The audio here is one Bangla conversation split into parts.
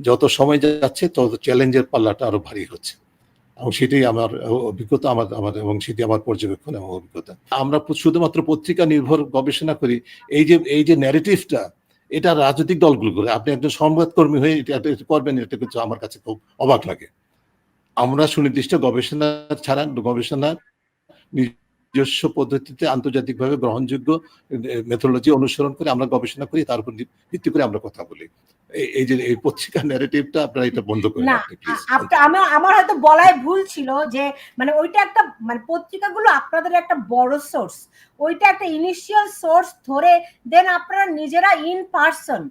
যত সময় যাচ্ছে, তত চ্যালেঞ্জের পাল্লাটা আরও ভারী হচ্ছে। এবং সেটাই আমার অভিজ্ঞতা, আমার আমার, এবং সেটি আমার পর্যবেক্ষণ এবং অভিজ্ঞতা। আমরা শুধুমাত্র পত্রিকা নির্ভর গবেষণা করি, এই যে এই যে ন্যারেটিভটা এটা রাজনৈতিক দলগুলো করে। আপনি একজন সংবাদকর্মী হয়ে এটা করবেন, এটা কিন্তু আমার কাছে খুব অবাক লাগে। আমরা সুনির্দিষ্ট গবেষণা ছাড়া, গবেষণা নিজস্ব পদ্ধতিতে আন্তর্জাতিকভাবে গ্রহণযোগ্য মেথোলজি অনুসরণ করে আমরা গবেষণা করি তার উপর ভিত্তি করে আমরা কথা বলি। এই- যে এই পত্রিকা ন্যারেটিভটা আপনারা এটা বন্ধ করেন না আমি আমার হয়তো বলায় ভুল ছিল যে মানে ওইটা একটা মানে পত্রিকাগুলো আপনাদের একটা বড় সোর্স ওইটা একটা ইনিশিয়াল সোর্স ধরে দেন আপনারা নিজেরা ইন পার্সন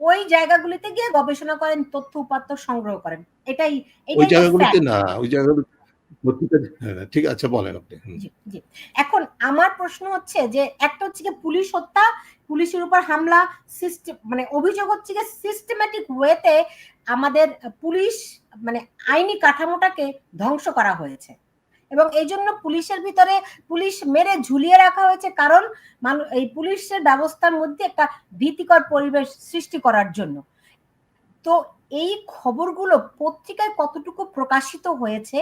ওই জায়গাগুলিতে গিয়ে গবেষণা করেন তথ্য উপাত্ত সংগ্রহ করেন। এটাই ওই জায়গাগুলোতে। না ওই জায়গাগুলো পত্রিকা হ্যাঁ, ঠিক আছে, বলেন আপনি। এখন আমার প্রশ্ন হচ্ছে যে, একটা হচ্ছে কি পুলিশ হত্যা, পুলিশের উপর হামলা সিস্টেম মানে অভিযোগ হচ্ছে যে সিস্টেম্যাটিক ওয়েতে আমাদের পুলিশ মানে আইনি কাঠামোটাকে ধ্বংস করা হয়েছে। এবং এই জন্য পুলিশের ভিতরে পুলিশ মেরে ঝুলিয়ে রাখা হয়েছে কারণ এই পুলিশের ব্যবস্থার মধ্যে একটা ভীতিকর পরিবেশ সৃষ্টি করার জন্য। তো এই খবরগুলো পত্রিকায় কতটুকু প্রকাশিত হয়েছে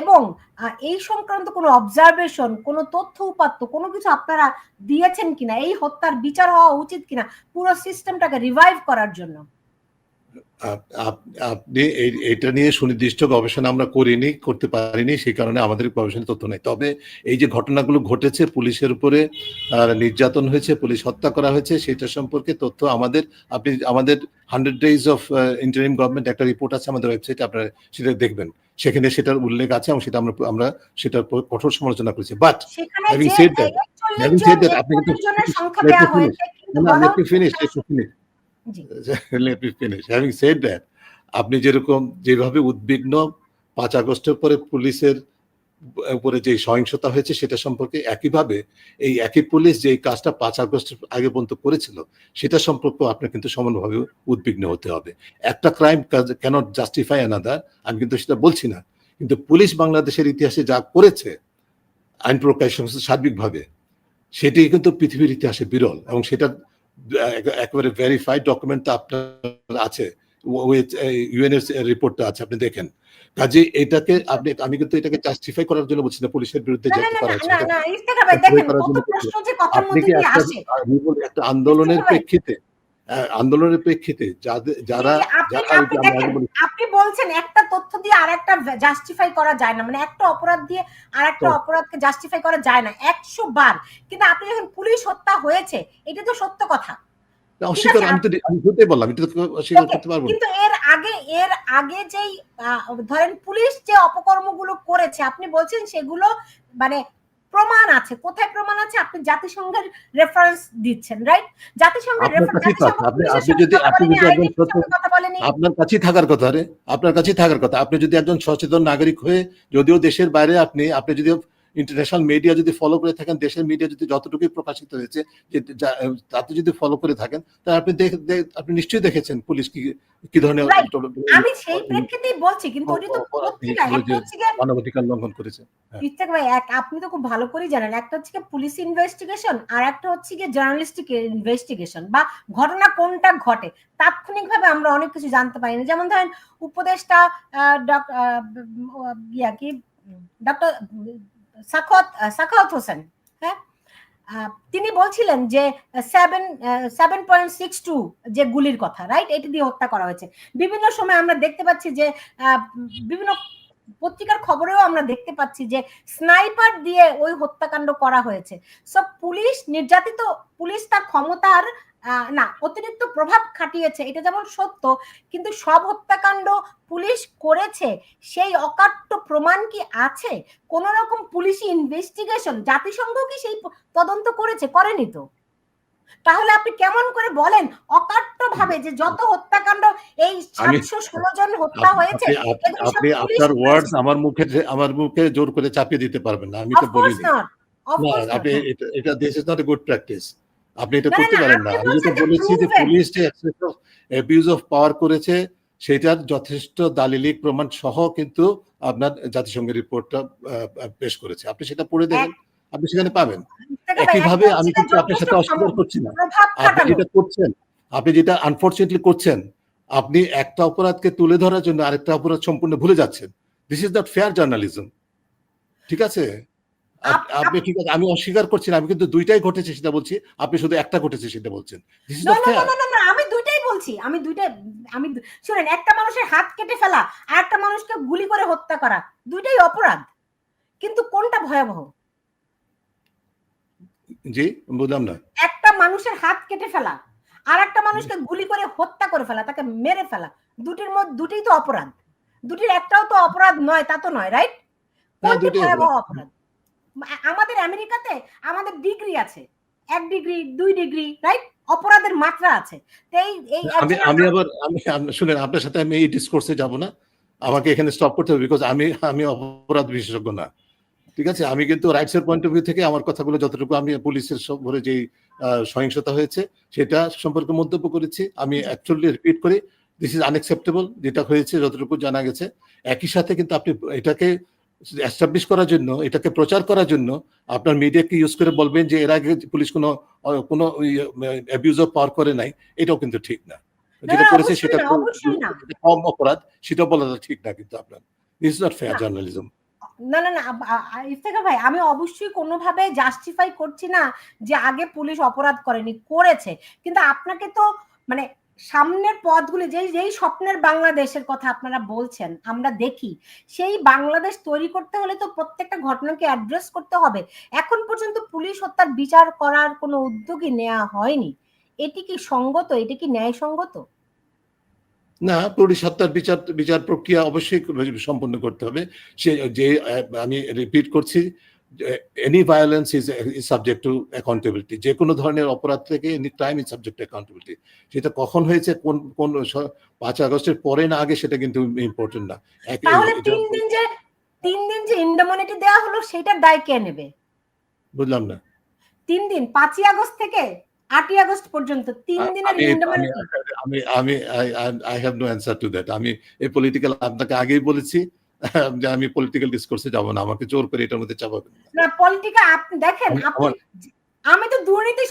এবং এই সংক্রান্ত কোনো অবজারভেশন কোনো তথ্য উপাত্ত, কোনো কিছু আপনারা দিয়েছেন কিনা, এই হত্যার বিচার হওয়া উচিত কিনা, পুরো সিস্টেমটাকে রিভাইভ করার জন্য? আপনি এটা নিয়ে সুনির্দিষ্ট গবেষণা আমরা করিনি করতে পারিনি সেই কারণে আমাদের গবেষণা তথ্য নেই। তবে এই যে ঘটনাগুলো ঘটেছে পুলিশের উপরে নির্যাতন হয়েছে পুলিশ হত্যা করা হয়েছে সেটা সম্পর্কে তথ্য আমাদের আপনি আমাদের hundred days of interim government একটা রিপোর্ট আছে আমাদের ওয়েবসাইটে আপনারা সেটা দেখবেন। সেখানে সেটার উল্লেখ আছে এবং সেটা আমরা আমরা সেটার উপর কঠোর সমালোচনা করেছি। বাট that, 41 having জন, said that, আপনি কিন্তু- 41 জনের me finish. Having said that, আপনি যেরকম যেভাবে উদ্বিগ্ন পাঁচ আগস্টের পরে পুলিশের উপরে যে সহিংসতা হয়েছে সেটা সম্পর্কে একইভাবে এই একই পুলিশ যে কাজটা পাঁচ আগস্ট আগে পর্যন্ত করেছিল সেটা সম্পর্কে আপনার কিন্তু সমানভাবে উদ্বিগ্ন হতে হবে। একটা ক্রাইম কেন জাস্টিফাই অ্যানাদার আমি কিন্তু সেটা বলছি না। কিন্তু পুলিশ বাংলাদেশের ইতিহাসে যা করেছে আইন প্রকাশ সংস্থা সার্বিকভাবে সেটি কিন্তু পৃথিবীর ইতিহাসে বিরল এবং সেটা একেবারে ভেরিফাইড ডকুমেন্ট আপনার আছে উইথ ইউএনএস রিপোর্টটা আছে আপনি দেখেন। কাজে এটাকে আপনি আমি কিন্তু এটাকে জাস্টিফাই করার জন্য বলছি না পুলিশের বিরুদ্ধে আপনি কি একটা আন্দোলনের প্রেক্ষিতে আন্দোলনের প্রেক্ষিতে যারা আপনি বলছেন একটা তথ্য দিয়ে আর একটা জাস্টিফাই করা যায় না। মানে একটা অপরাধ দিয়ে আর একটা অপরাধকে জাস্টিফাই করা যায় না। একশো বার। কিন্তু আপনি যখন পুলিশ হত্যা হয়েছে এটা তো সত্য কথা। অস্বীকার আমি তো আমি বললাম এটা তো অস্বীকার করতে পারব কিন্তু এর আগে এর আগে যেই ধরেন পুলিশ যে অপকর্মগুলো করেছে আপনি বলছেন সেগুলো মানে প্রমাণ আছে কোথায় প্রমাণ আছে? আপনি জাতিসংঘের রেফারেন্স দিচ্ছেন রাইট জাতিসংঘের আপনার কাছেই থাকার কথা রে আপনার কাছে থাকার কথা। আপনি যদি একজন সচেতন নাগরিক হয়ে যদিও দেশের বাইরে আপনি আপনি যদি ইন্টারন্যাশনাল মিডিয়া যদি ফলো করে থাকেন দেশের মিডিয়া যদি যতটুকুই প্রকাশিত হয়েছে যে তাতে যদি ফলো করে থাকেন তাহলে আপনি আপনি নিশ্চয়ই দেখেছেন পুলিশ কি কি ধরনের আমি সেই প্রেক্ষিতেই বলছি কিন্তু ওটি তো মানবাধিকার লঙ্ঘন করেছে। হ্যাঁ। ভাই এক আপনি তো খুব ভালো করেই জানেন একটা হচ্ছে গিয়ে পুলিশ ইনভেস্টিগেশন আর একটা হচ্ছে গিয়ে জার্নালিস্টিক ইনভেস্টিগেশন বা ঘটনা কোনটা ঘটে তাৎক্ষণিকভাবে আমরা অনেক কিছু জানতে পারি না যেমন ধরেন উপদেষ্টা ইয়া কি ডক্টর সাখাওয়াত সাখাওয়াত হোসেন হ্যাঁ? তিনি বলছিলেন যে seven seven point six two যে গুলির কথা রাইট এটি দিয়ে হত্যা করা হয়েছে। বিভিন্ন সময় আমরা দেখতে পাচ্ছি যে বিভিন্ন পত্রিকার খবরেও আমরা দেখতে পাচ্ছি যে স্নাইপার দিয়ে ওই হত্যাকাণ্ড করা হয়েছে। সব পুলিশ নির্যাতিত পুলিশ তার ক্ষমতার আহ, না অতিরিক্ত প্রভাব খাটিয়েছে এটা যেমন সত্য কিন্তু সব হত্যাকাণ্ড পুলিশ করেছে সেই অকাট্য প্রমাণ কি আছে? কোন রকম পুলিশি ইনভেস্টিগেশন জাতিসংঘ কি সেই তদন্ত করেছে? করেনি তো। তাহলে আপনি কেমন করে বলেন অকাট্য ভাবে যে যত হত্যাকাণ্ড এই সাতশো ষোলো জন হত্যা হয়েছে আপনি- আপনার ওয়ার্ডস আমার মুখে আমার মুখে জোর করে চাপিয়ে দিতে পারবেন না আমি তো. Of না আপনি এটা this is not a good practice আপনি এটা করতে পারেন না। আমি যেটা বলেছি যে পুলিশ যে অ্যাবিউজ অফ পাওয়ার করেছে সেটার যথেষ্ট দালিলিক প্রমাণ সহ কিন্তু আপনার জাতিসংঘের রিপোর্টটা পেশ করেছে। আপনি সেটা পড়ে দেখেন আপনি সেখানে পাবেন। একইভাবে আমি কিন্তু আপনার সাথে অস্বীকার করছি না। আপনি যেটা করছেন আপনি যেটা আনফর্চুনেটলি করছেন আপনি একটা অপরাধকে তুলে ধরার জন্য আরেকটা অপরাধ সম্পূর্ণ ভুলে যাচ্ছেন। This is not fair journalism ঠিক আছে? আপনি ঠিক আছে আমি অস্বীকার করছি না আমি কিন্তু দুইটাই ঘটেছে সেটা বলছি। আপনি শুধু একটা ঘটেছে সেটা বলছেন। আমি দুইটাই বলছি। আমি দুইটাই আমি শুনেন একটা মানুষের হাত কেটে ফেলা আর একটা মানুষকে গুলি করে হত্যা করা দুইটাই অপরাধ। কিন্তু কোনটা ভয়াবহ? জি বুঝলাম না। একটা মানুষের হাত কেটে ফেলা আর একটা মানুষকে গুলি করে হত্যা করে ফেলা তাকে মেরে ফেলা দুটির মধ্যে দুটোই তো অপরাধ। দুটির একটাও তো অপরাধ নয় তা তো নয় রাইট কোনটি ভয়াবহ অপরাধ? আমাদের আমেরিকাতে আমাদের ডিগ্রি আছে। এক ডিগ্রি দুই ডিগ্রি রাইট অপরাধের মাত্রা আছে। তো এই আমি আমি আবার আমি শুনেন আপনার সাথে আমি এই ডিসকোর্সে যাব না। আমাকে এখানে স্টপ করতে হবে বিকজ আমি আমি অপরাধ বিশেষজ্ঞ না। ঠিক আছে? আমি কিন্তু রাইটস এর পয়েন্ট অফ ভিউ থেকে আমার কথাগুলো যতটুকু আমি পুলিশের সম্পর্কে যে সহিংসতা হয়েছে সেটা সম্পর্কে মন্তব্য করেছি। আমি অ্যাকচুয়ালি রিপিট করি দিস ইজ আনএক্সেপ্টেবল যেটা হয়েছে যতটুকু জানা গেছে। একই সাথে কিন্তু আপনি এটাকে এস্টাবলিশ করার জন্য এটাকে প্রচার করার জন্য আপনার মিডিয়াকে ইউজ করে বলবেন যে এর আগে পুলিশ কোনো কোনো অ্যাবিউজ অফ পাওয়ার করে নাই এটাও কিন্তু ঠিক না। যেটা করেছে সেটা। কম অপরাধ সেটা বলাটা ঠিক না কিন্তু আপনার। This is not fair journalism না না না ইফতেখার ভাই আমি অবশ্যই কোনোভাবে জাস্টিফাই করছি না যে আগে পুলিশ অপরাধ করেনি করেছে। কিন্তু আপনাকে তো মানে সামনের পথগুলি, যেই যেই স্বপ্নের বাংলাদেশের কথা আপনারা বলছেন, আমরা দেখি, সেই বাংলাদেশ তৈরি করতে হলে তো প্রত্যেকটা ঘটনাকে অ্যাড্রেস করতে হবে। এখন পর্যন্ত পুলিশ হত্যার বিচার করার কোনো উদ্যোগই নেওয়া হয়নি। এটি কি সঙ্গত? এটি কি ন্যায়সঙ্গত? না, পুলিশ হত্যার বিচার বিচার প্রক্রিয়া অবশ্যই সম্পন্ন করতে হবে। সে, যে, আমি রিপিট করছি any violence is is subject to accountability যে কোনো ধরনের অপরাধ থেকে any time is subject to accountability সেটা কখন হয়েছে কোন কোন পাঁচ আগস্টের পরে না আগে সেটা কিন্তু ইম্পর্টেন্ট না। তিন দিন যে তিন দিন যে ইন্ডামনিটি দেওয়া হলো সেটার দায় কে নেবে? বুঝলাম না। তিন দিন পাঁচই আগস্ট থেকে আটই আগস্ট পর্যন্ত তিন দিনের আমি- আমি আমি I have no answer to that আমি এই পলিটিক্যাল আপনাকে আগেই বলেছি যে আমি পলিটিক্যাল ডিসকোর্সে যাব না আমাকে জোর করে এটার মধ্যে চাপাবেন না। না পলিটিকা আপনি দেখেন আমি- আপনি আমি তো দুর্নীতি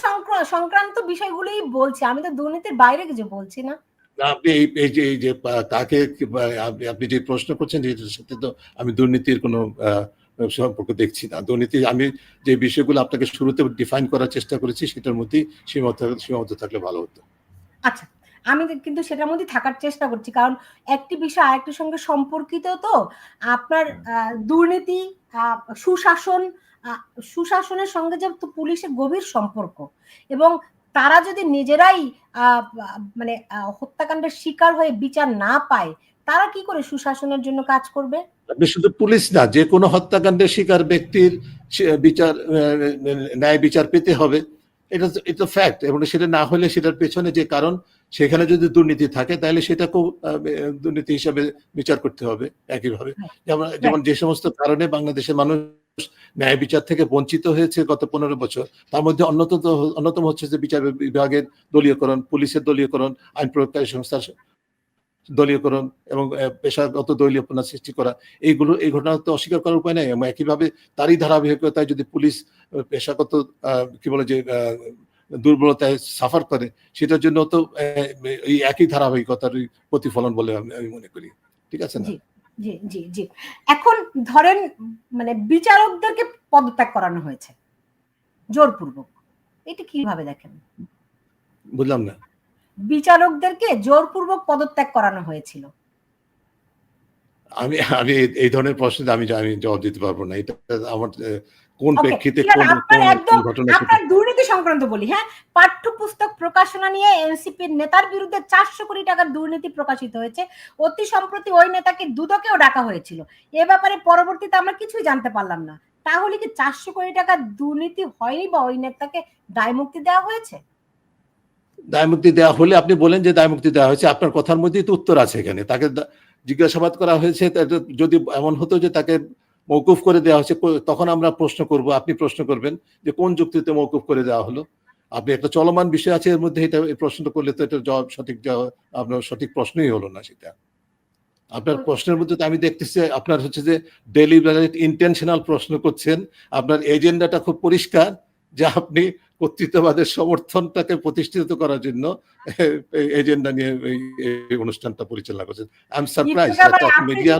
সংক্রান্ত বিষয়গুলোই বলছি আমি তো দুর্নীতির বাইরে কিছু বলছি না। আপনি এই যে এই যে আহ, কাকে কি- বা আপনি যে প্রশ্ন করছেন এটার সাথে তো আমি দুর্নীতির কোনো সম্পর্ক দেখছি না। দুর্নীতি আমি যে বিষয়গুলো আপনাকে শুরুতে ডিফাইন করার চেষ্টা করেছি সেটার মধ্যেই সীমাবদ্ধ সীমাবদ্ধ থাকলে ভালো হতো। আচ্ছা। আমি কিন্তু সেটার মধ্যে থাকার চেষ্টা করছি। কারণ একটি বিষয় আরেকটির সঙ্গে সম্পর্কিত তো আপনার দুর্নীতি সুশাসন সুশাসনের সঙ্গে যে পুলিশের গভীর সম্পর্ক এবং তারা যদি নিজেরাই মানে হত্যাকাণ্ডের শিকার হয়ে বিচার না পায় তারা কি করে সুশাসনের জন্য কাজ করবে? শুধু পুলিশ না যে কোনো হত্যাকাণ্ডের শিকার ব্যক্তির বিচার ন্যায় বিচার পেতে হবে। এটা তো- এটা ফ্যাক্ট এবং সেটা না হলে সেটার পেছনে যে কারণ সেখানে যদি দুর্নীতি থাকে তাহলে সেটাকেও দুর্নীতি হিসাবে বিচার করতে হবে একইভাবে। যেমন যেমন যে সমস্ত কারণে বাংলাদেশের মানুষ ন্যায় বিচার থেকে বঞ্চিত হয়েছে গত পনেরো বছর তার মধ্যে অন্যতম অন্যতম হচ্ছে যে বিচার বিভাগের দলীয়করণ পুলিশের দলীয়করণ আইন প্রয়োগকারী সংস্থার দলীয়করণ এবং পেশাগত দলীয়পনা সৃষ্টি করা। এইগুলো এই ঘটনা তো অস্বীকার করার উপায় নাই। এবং একইভাবে তারই ধারাবাহিকতায় যদি পুলিশ পেশাগত কি বলে যে আহ, দুর্বলতায় সাফার করে সেটার জন্য তো এই একই ধারাবাহিকতার প্রতিফলন বলে আমি মনে করি। ঠিক আছে না? জি জি জি এখন ধরেন মানে বিচারকদেরকে পদত্যাগ করানো হয়েছে জোরপূর্বক। এটা কীভাবে দেখেন? বুঝলাম না। বিচারকদেরকে জোরপূর্বক পদত্যাগ করানো হয়েছিল। আমি আমি এই- ধরনের প্রশ্নে আমি আমি জবাব দিতে পারব না। এটা আমার কোন প্রেক্ষিতে কোন ঘটনা আপনার দুর্নীতি সংক্রান্ত বলি হ্যাঁ? পাঠ্যপুস্তক প্রকাশনা নিয়ে এনসিপির নেতার বিরুদ্ধে চারশো কোটি টাকার দুর্নীতি প্রকাশিত হয়েছে। অতি সম্প্রতি ওই নেতাকে দুদকেও ডাকা হয়েছিল। এ ব্যাপারে পরবর্তীতে আমরা কিছুই জানতে পারলাম না। তাহলে কি চারশো কোটি টাকার দুর্নীতি হয়নি বা ওই নেতাকে দায় মুক্তি দেওয়া হয়েছে? দায়মুক্তি দেওয়া হলে আপনি বলেন যে দায়মুক্তি দেওয়া হয়েছে আপনার কথার মধ্যেই তো উত্তর আছে এখানে। তাকে জিজ্ঞাসাবাদ করা হয়েছে যদি এমন হতো যে তাকে মৌকুফ করে দেওয়া হয়েছে তখন আমরা প্রশ্ন করব আপনি প্রশ্ন করবেন যে কোন যুক্তিতে মৌকুফ করে দেওয়া হলো? আপনি একটা চলমান বিষয় আছে এর মধ্যে এটা প্রশ্নটা করলে তো এটা জবাব সঠিক আপনার সঠিক প্রশ্নই হলো না সেটা। আপনার প্রশ্নের মধ্যে আমি দেখতেছি আপনার হচ্ছে যে ডেলিভারেট ইন্টেনশনাল প্রশ্ন করছেন আপনার এজেন্ডাটা খুব পরিষ্কার যে আপনি কর্তৃত্ববাদের সমর্থনটাকে প্রতিষ্ঠিত করার জন্য এজেন্ডা নিয়ে এই অনুষ্ঠানটা পরিচালনা করছেন। I am surprise media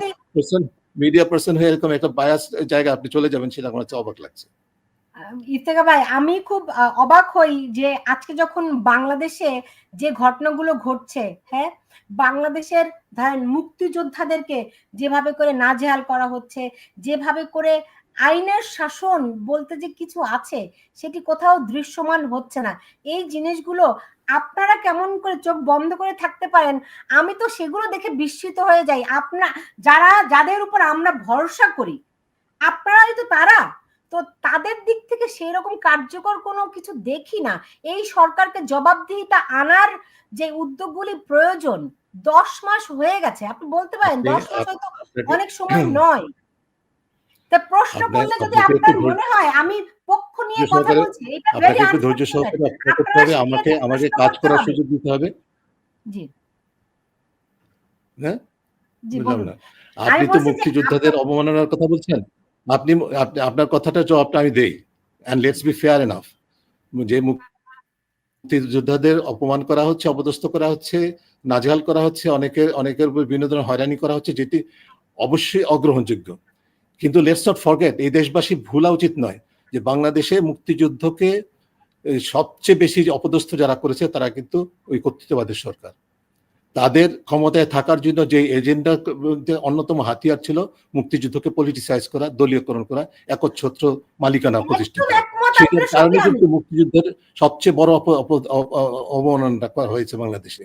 media person হয়ে এরকম একটা বায়াস জায়গা আপনি চলে যাবেন, সেটা আমার কাছে অবাক লাগছে। ইফতেখা ভাই, আমি খুব অবাক হই যে আজকে যখন বাংলাদেশে যে ঘটনাগুলো ঘটছে হ্যাঁ বাংলাদেশের ধরেন মুক্তিযোদ্ধাদেরকে যেভাবে করে নাজেহাল করা হচ্ছে, যেভাবে করে আইনের শাসন বলতে যে কিছু আছে, সেটি কোথাও দৃশ্যমান হচ্ছে না। এই জিনিসগুলো আপনারা কেমন করে চোখ বন্ধ করে থাকতে পারেন আমি তো সেগুলো দেখে বিস্মিত হয়ে যাই। আপনার যারা যাদের উপর আমরা ভরসা করি আপনারাই তো তারা। তো তাদের দিক থেকে সেই রকম কার্যকর কোনো কিছু দেখি না। এই সরকারকে জবাবদিহিতা আনার যে উদ্যোগগুলি প্রয়োজন দশ মাস হয়ে গেছে। আপনি বলতে পারেন দশ মাস হয়তো অনেক সময় নয়। তা প্রশ্ন করলে যদি আপনার মনে হয় আমি পক্ষ নিয়ে কথা বলছি এটা ভেরি আপনাকে একটু ধৈর্য সহকারে অপেক্ষা করতে হবে আমাকে আমাকে কাজ করার সুযোগ দিতে হবে। জি। হ্যাঁ? জি বলুন। আপনি তো মুক্তিযোদ্ধাদের অবমাননার কথা বলছেন। আপনি আপনি- আপনার কথাটা জবাবটা আমি দেই। And let's be fair enough যে মুক্তিযোদ্ধাদের অপমান করা হচ্ছে অপদস্থ করা হচ্ছে নাজেহাল করা হচ্ছে অনেকের অনেকের উপর ধরনের হয়রানি করা হচ্ছে যেটি অবশ্যই অগ্রহণযোগ্য। কিন্তু লেটস নট ফরগেট এই দেশবাসী ভুলা উচিত নয় যে বাংলাদেশে মুক্তিযুদ্ধকে সবচেয়ে বেশি অপদস্থ যারা করেছে তারা কিন্তু ওই কর্তৃত্ববাদের সরকার। তাদের ক্ষমতায় থাকার জন্য যে এজেন্ডা অন্যতম হাতিয়ার ছিল মুক্তিযুদ্ধকে পলিটিসাইজ করা দলীয়করণ করা একচ্ছত্র মালিকানা প্রতিষ্ঠা করা। সেটার কারণে কিন্তু মুক্তিযুদ্ধের সবচেয়ে বড় অপ- অপ- অ- অ- অবমাননাটা করা হয়েছে বাংলাদেশে।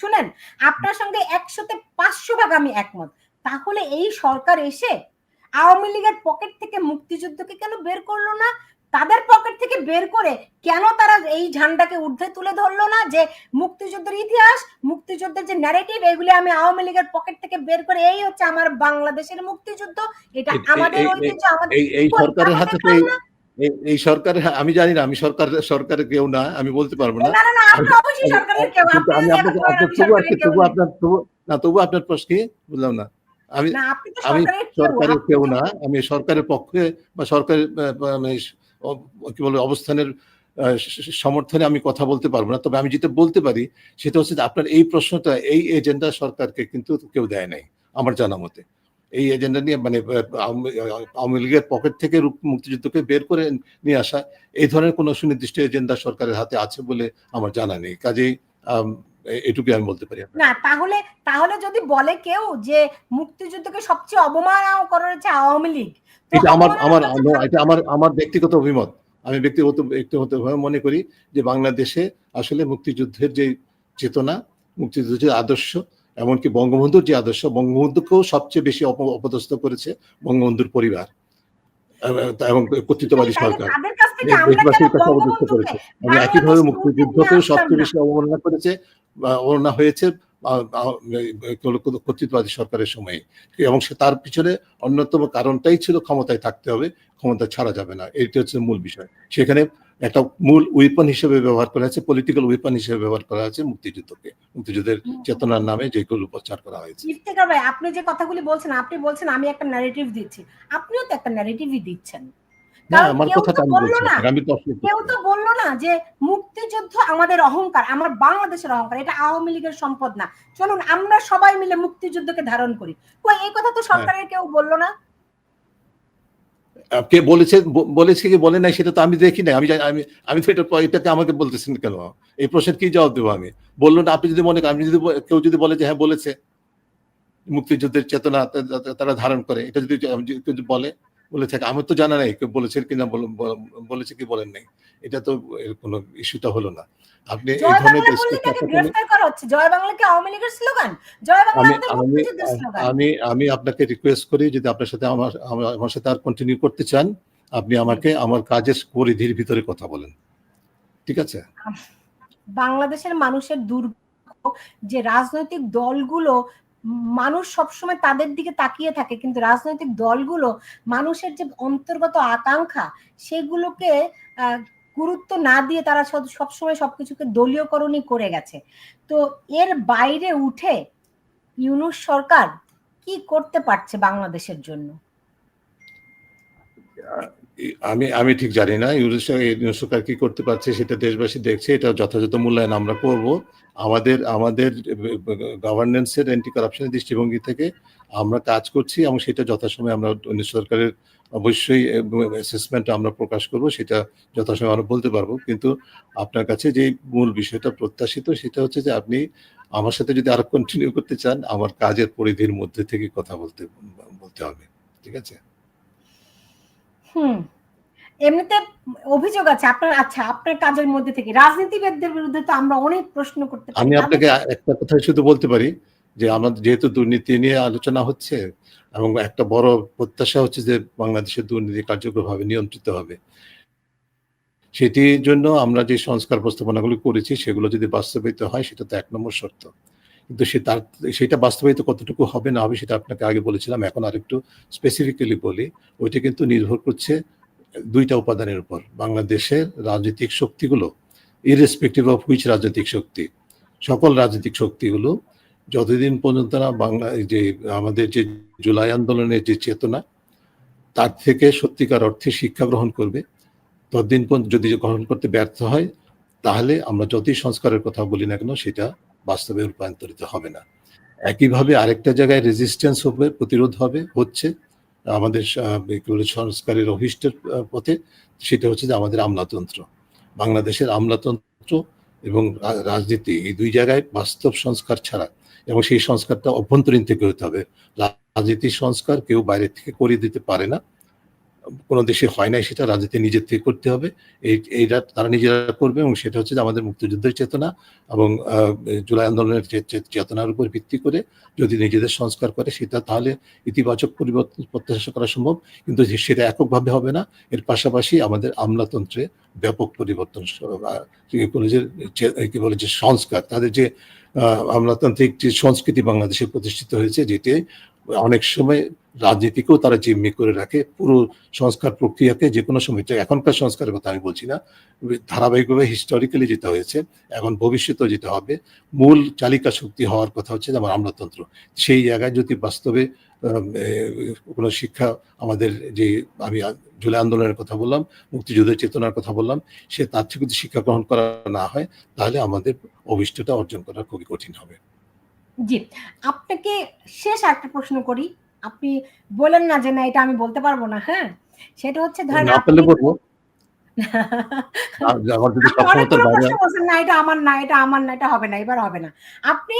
শুনেন আপনার সঙ্গে একশোতে পাঁচশো ভাগ আমি একমত। তাহলে এই সরকার এসে আওয়ামী লীগের পকেট থেকে মুক্তিযুদ্ধকে কেন বের করল না? তাদের পকেট থেকে বের করে কেন তারা এই ঝান্ডাকে ঊর্ধ্বে তুলে ধরলো না? যে মুক্তিযুদ্ধের ইতিহাস মুক্তিযুদ্ধের যে ন্যারেটিভ এগুলি আমি আওয়ামী লীগের পকেট থেকে বের করে এই হচ্ছে আমার বাংলাদেশের মুক্তিযুদ্ধ। এটা আমাদের ঐতিহ্য আমাদের এই সরকারের হাতে এই হা- আমি জানি না আমি সরকার সরকারের কেউ না আমি বলতে পারব না। তবু তবু আপনার তবু না। তবু আপনার প্রশ্ন কি? বুঝলাম না। আমি আমি সরকারের কেউ না আমি সরকারের পক্ষে বা সরকারের মানে কি বলে অবস্থানের সমর্থনে আমি কথা বলতে পারব না। তবে আমি যেটা বলতে পারি সেটা হচ্ছে যে আপনার এই প্রশ্নটা এই এজেন্ডা সরকারকে কিন্তু কেউ দেয় নাই আমার জানা মতে। এই এজেন্ডা নিয়ে মানে আওয়ামী লীগের পকেট থেকে রূপ- মুক্তিযুদ্ধকে বের করে নিয়ে আসা এই ধরনের কোনো সুনির্দিষ্ট এজেন্ডা সরকারের হাতে আছে বলে আমার জানা নেই। কাজেই এটুকুই আমি বলতে পারি। না তাহলে তাহলে যদি বলে কেউ যে মুক্তিযুদ্ধকে সবচেয়ে অবমাননা করেছে আওয়ামী লীগ এটা আমার আমার এটা আমার আমার ব্যক্তিগত অভিমত। আমি ব্যক্তিগত ব্যক্তিগতভাবে মনে করি যে বাংলাদেশে আসলে মুক্তিযুদ্ধের যে চেতনা মুক্তিযুদ্ধের আদর্শ এমনকি বঙ্গবন্ধুর যে আদর্শ বঙ্গবন্ধুকেও সবচেয়ে বেশি অপদস্থ করেছে বঙ্গবন্ধুর পরিবার এবং- কর্তৃত্ববাদী সরকার। দেশবাসীর কাছে অবদস্থ করেছে। এবং একইভাবে মুক্তিযুদ্ধকেও সবচেয়ে বেশি অবমাননা করেছে অবমাননা হয়েছে কর্তৃত্ববাদী সরকারের সময়ে। এবং সে তার পিছনে অন্যতম কারণটাই ছিল ক্ষমতায় থাকতে হবে ক্ষমতা ছাড়া যাবে না। এটি হচ্ছে মূল বিষয়। সেখানে একটা মূল উইপন হিসেবে ব্যবহার করা হয়েছে পলিটিক্যাল উইপন হিসেবে ব্যবহার করা হয়েছে মুক্তিযুদ্ধকে মুক্তিযুদ্ধের চেতনার নামে যেগুলো প্রচার করা হয়েছে। ইফতেখার ভাই আপনি যে কথাগুলি বলছেন আপনি বলছেন আমি একটা ন্যারেটিভ দিচ্ছি। আপনিও তো একটা ন্যারেটিভই দিচ্ছেন। আমার কেউ কথাটা তো আমি বলল বলছি না আমি তো কেউ তো বলল না যে মুক্তিযুদ্ধ আমাদের অহংকার আমার বাংলাদেশের অহংকার এটা আওয়ামী লীগের সম্পদ না। চলুন আমরা সবাই মিলে মুক্তিযুদ্ধকে ধারণ করি। এই কথা তো সরকারের কেউ বলল না? কে বলেছে বলেছে কি, বলে নাই, সেটা তো আমি দেখি নাই। আমি আমি আমি তো এটা এটাকে আমাকে বলতেছেন কেন? এই প্রশ্নের কি জবাব দেবো আমি? বলল না, আপনি যদি মনে আমি যদি কেউ যদি বলে যে হ্যাঁ বলেছে, মুক্তিযুদ্ধের চেতনা তারা ধারণ করে, এটা যদি কেউ বলে বলে থাকে, আমার তো জানা নাই, কেউ বলেছে কিনা, বল- বল- বলেছে কি, বলেন নাই। এটা তো কোনো ইস্যুটা হলো না। আপনি এই ধরনের বাংলা গ্রেফতার করা হচ্ছে। জয় বাংলা কি আওয়ামী লীগের স্লোগান? জয় বাংলা আমি আমি আপনাকে রিকোয়েস্ট করি যদি আপনার সাথে আমার আমার- সাথে আর কন্টিনিউ করতে চান আপনি আমাকে আমার কাজের পরিধির ভিতরে কথা বলেন। ঠিক আছে? বাংলাদেশের মানুষের দুর্ভাগ্য যে রাজনৈতিক দলগুলো মানুষ সবসময় তাদের দিকে তাকিয়ে থাকে কিন্তু রাজনৈতিক দলগুলো মানুষের যে অন্তর্গত আকাঙ্ক্ষা সেগুলোকে গুরুত্ব না দিয়ে তারা সব- সবসময় সবকিছুকে দলীয়করণই করে গেছে। তো এর বাইরে উঠে ইউনুস সরকার কি করতে পারছে বাংলাদেশের জন্য? আমি আমি ঠিক জানি না। ইউনুস সরকার কি করতে পারছে সেটা দেশবাসী দেখছে, এটা যথাযথ মূল্যায়ন আমরা করব। আমাদের আমাদের গভর্নেন্সের অ্যান্টি কারাপশনের দৃষ্টিভঙ্গি থেকে আমরা কাজ করছি এবং সেটা যথাসময়ে আমরা সরকারের অবশ্যই অ্যাসেসমেন্ট আমরা প্রকাশ করব, সেটা যথাসময়ে আমরা বলতে পারব। কিন্তু আপনার কাছে যে মূল বিষয়টা প্রত্যাশিত, সেটা হচ্ছে যে আপনি আমার সাথে যদি আরও কন্টিনিউ করতে চান, আমার কাজের পরিধির মধ্যে থেকে কথা বলতে বলতে হবে। ঠিক আছে? হুম। এমনিতে অভিযোগ আছে আপনার আচ্ছা আপনার কাজের মধ্যে থেকে রাজনীতিবিদদের বিরুদ্ধে তো আমরা অনেক প্রশ্ন করতে আমি আপনাকে একটা কথা শুধু বলতে পারি যে আমাদের যেহেতু দুর্নীতি নিয়ে আলোচনা হচ্ছে এবং একটা বড় প্রত্যাশা হচ্ছে যে বাংলাদেশের দুর্নীতি কার্যকরভাবে নিয়ন্ত্রিত হবে। সেটির জন্য আমরা যে সংস্কার প্রস্তাবনাগুলো করেছি সেগুলো যদি বাস্তবায়িত হয় সেটা তো এক নম্বর শর্ত। কিন্তু সে তার, সেটা বাস্তবায়িত কতটুকু হবে না হবে সেটা আপনাকে আগে বলেছিলাম। এখন আরেকটু স্পেসিফিক্যালি বলি, ওইটা কিন্তু নির্ভর করছে দুইটা উপাদানের উপর, বাংলাদেশের রাজনৈতিক শক্তিগুলো ইরেসপেক্টিভ অফ হুইচ রাজনৈতিক শক্তি। সকল রাজনৈতিক শক্তিগুলো যতদিন পর্যন্ত না বাংলা যে আমাদের যে জুলাই আন্দোলনের যে চেতনা, তার থেকে সত্যিকার অর্থে শিক্ষা গ্রহণ করবে, ততদিন পর্যন্ত যদি গ্রহণ করতে ব্যর্থ হয়, তাহলে আমরা যতই সংস্কারের কথা বলি না কেন, সেটা বাস্তবে রূপান্তরিত হবে না। একইভাবে আরেকটা জায়গায় রেজিস্ট্যান্স হবে, প্রতিরোধ হবে, হচ্ছে আমাদের সংস্কারের অভিষ্টের পথে, সেটা হচ্ছে যে আমাদের আমলাতন্ত্র। বাংলাদেশের আমলাতন্ত্র এবং রাজনীতি এই দুই জায়গায় বাস্তব সংস্কার ছাড়া এবং সেই সংস্কারটা অভ্যন্তরীণ থেকে হতে হবে। রাজনীতির সংস্কার কেউ বাইরে থেকে করিয়ে দিতে পারে না। কোনো দেশে হয় নাই, সেটা রাজনীতি নিজের থেকে করতে হবে। এই, এইটা তারা নিজেরা করবে এবং সেটা হচ্ছে যে আমাদের মুক্তিযুদ্ধের চেতনা এবং জুলাই আন্দোলনের চেতনার উপর ভিত্তি করে যদি নিজেদের সংস্কার করে, সেটা তাহলে ইতিবাচক পরিবর্তন প্রত্যাশা করা সম্ভব। কিন্তু সেটা এককভাবে হবে না, এর পাশাপাশি আমাদের আমলাতন্ত্রে ব্যাপক পরিবর্তন কি বলে যে সংস্কার, তাদের যে আমলাতান্ত্রিক যে সংস্কৃতি বাংলাদেশে প্রতিষ্ঠিত হয়েছে, যেটি অনেক সময় রাজনীতিকেও তারা জিম্মি করে রাখে পুরো সংস্কার প্রক্রিয়াকে যে কোনো সময়। এখনকার সংস্কারের কথা আমি বলছি না। ধারাবাহিকভাবে হিস্টোরিক্যালি যেটা হয়েছে, এখন ভবিষ্যতেও যেটা হবে, মূল চালিকা শক্তি হওয়ার কথা হচ্ছে যে আমার আমলাতন্ত্র। সেই জায়গায় যদি বাস্তবে কোনো শিক্ষা আমাদের যে আমি জুলাই আন্দোলনের কথা বললাম, মুক্তিযুদ্ধের চেতনার কথা বললাম, সে তার থেকে যদি শিক্ষা গ্রহণ করা না হয়, তাহলে আমাদের অভিষ্টটা অর্জন করা খুবই কঠিন হবে। জি, আপনাকে শেষ একটা প্রশ্ন করি। আপনি বলেন না যে না এটা আমি বলতে পারব না হ্যাঁ? সেটা হচ্ছে ধরেন না আপনি বলব এটা আমার না এটা আমার না এটা হবে না এবার হবে না। আপনি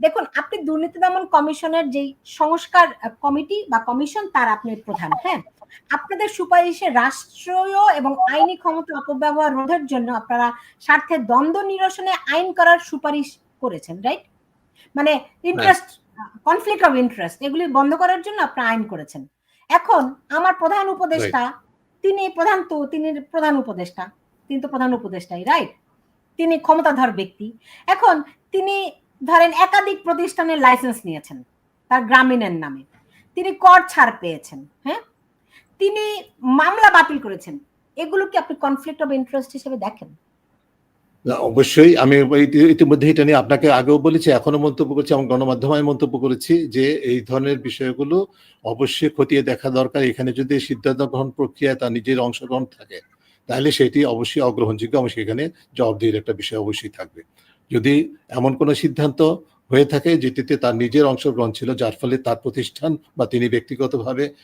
দেখুন আপনি দুর্নীতি দমন কমিশনের যেই সংস্কার কমিটি বা কমিশন তার আপনি প্রধান হ্যাঁ? আপনাদের সুপারিশে রাষ্ট্রীয় এবং আইনি ক্ষমতা অপব্যবহার রোধের জন্য আপনারা স্বার্থে দ্বন্দ্ব নিরসনে আইন করার সুপারিশ করেছেন রাইট মানে ইন্টারেস্ট কনফ্লিক্ট অফ ইন্টারেস্ট এগুলি বন্ধ করার জন্য আপনারা আইন করেছেন। এখন আমার প্রধান উপদেষ্টা তিনি প্রধান তো তিনি প্রধান উপদেষ্টা তিনি তো প্রধান উপদেষ্টাই রাইট তিনি ক্ষমতাধর ব্যক্তি। এখন তিনি ধরেন একাধিক প্রতিষ্ঠানের লাইসেন্স নিয়েছেন তার গ্রামীণের নামে। তিনি কর ছাড় পেয়েছেন হ্যাঁ? তিনি মামলা বাতিল করেছেন। এগুলো কি আপনি কনফ্লিক্ট অফ ইন্টারেস্ট হিসেবে দেখেন? অবশ্যই আমি ইতিমধ্যে এটা নিয়ে আপনাকে আগেও বলেছি, এখনও মন্তব্য করছি এবং গণমাধ্যমে মন্তব্য করেছি যে এই ধরনের বিষয়গুলো অবশ্যই খতিয়ে দেখা দরকার। এখানে যদি সিদ্ধান্ত গ্রহণ প্রক্রিয়ায় তার নিজের অংশগ্রহণ থাকে, তাহলে সেটি অবশ্যই অগ্রহণযোগ্য এবং সেখানে জবাবদিহির একটা বিষয় অবশ্যই থাকবে। যদি এমন কোনো সিদ্ধান্ত হয়ে থাকে যেটিতে তার নিজের অংশগ্রহণ ছিল যার ফলে তার প্রতিষ্ঠান বা তিনি ব্যক্তিগতভাবে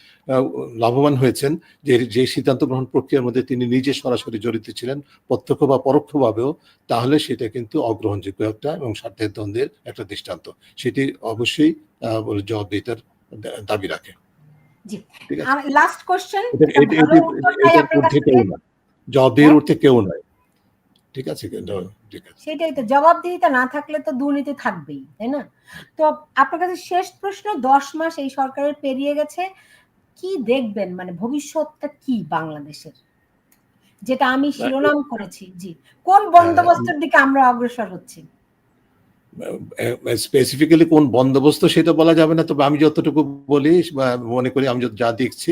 লাভবান হয়েছেন। যে যে সিদ্ধান্ত গ্রহণ প্রক্রিয়ার মধ্যে তিনি নিজে সরাসরি জড়িত ছিলেন প্রত্যক্ষ বা পরোক্ষভাবেও তাহলে সেটা কিন্তু অগ্রহণযোগ্য একটা এবং স্বার্থের দ্বন্দ্বের একটা দৃষ্টান্ত। সেটি অবশ্যই বলে জবাবদিহিতার দাবি রাখে। জি। ঠিক আছে? লাস্ট কোশ্চেন এটা- এটা- এটা- এটার কেউ নয়। জবাবদিহির ঊর্ধ্বে কেউ নয়। ঠিক আছে ঠিক আছে। সেটাই তো জবাবদিহিতা না থাকলে তো দুর্নীতি থাকবেই তাই না? তো আপনার কাছে শেষ প্রশ্ন দশ মাস এই সরকারের পেরিয়ে গেছে কি দেখবেন? মানে ভবিষ্যৎটা কি বাংলাদেশের? যেটা আমি শিরোনাম করেছি জি। কোন বন্দোবস্তের দিকে আমরা অগ্রসর হচ্ছি? স্পেসিফিক্যালি কোন বন্দোবস্ত সেটা বলা যাবে না তবে আমি যতটুকু বলি মনে করি আমি যা দেখছি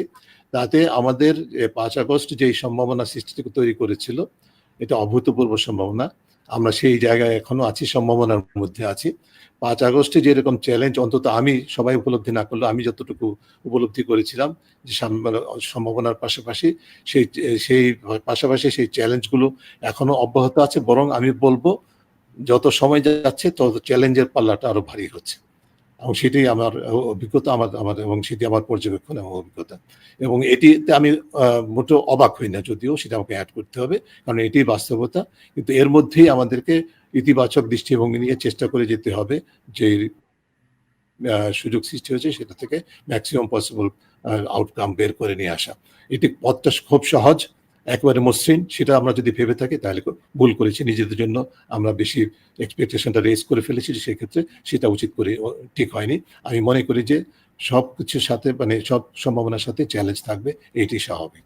তাতে আমাদের পাঁচ আগস্ট যে সম্ভাবনা সৃষ্টি তৈরি করেছিল এটা অভূতপূর্ব সম্ভাবনা। আমরা সেই জায়গায় এখনও আছি, সম্ভাবনার মধ্যে আছি। পাঁচ আগস্টে যেরকম চ্যালেঞ্জ অন্তত আমি, সবাই উপলব্ধি না করলেও আমি যতটুকু উপলব্ধি করেছিলাম যে মানে সম্ভাবনার পাশাপাশি সেই সেই পাশাপাশি সেই চ্যালেঞ্জগুলো এখনও অব্যাহত আছে, বরং আমি বলব, যত সময় যাচ্ছে, তত চ্যালেঞ্জের পাল্লাটা আরও ভারী হচ্ছে। এবং সেটাই আমার অভিজ্ঞতা আমার আমার, এবং সেটি আমার পর্যবেক্ষণ এবং অভিজ্ঞতা। এবং এটিতে আমি মোটেও অবাক হই না, যদিও সেটা আমাকে অ্যাড করতে হবে, কারণ এটি বাস্তবতা। কিন্তু এর মধ্যেই আমাদেরকে ইতিবাচক দৃষ্টিভঙ্গি নিয়ে চেষ্টা করে যেতে হবে যে সুযোগ সৃষ্টি হয়েছে সেটা থেকে ম্যাক্সিমাম পসিবল আউটকাম বের করে নিয়ে আসা। এটি পথটা খুব সহজ একেবারে মসৃণ, সেটা আমরা যদি ভেবে থাকি, তাহলে ভুল করেছি। নিজেদের জন্য আমরা বেশি এক্সপেকটেশনটা রেজ করে ফেলেছি সেক্ষেত্রে সেটা উচিত করে ঠিক হয়নি। আমি মনে করি যে সব কিছুর সাথে মানে সব সম্ভাবনার সাথে চ্যালেঞ্জ থাকবে এটি স্বাভাবিক।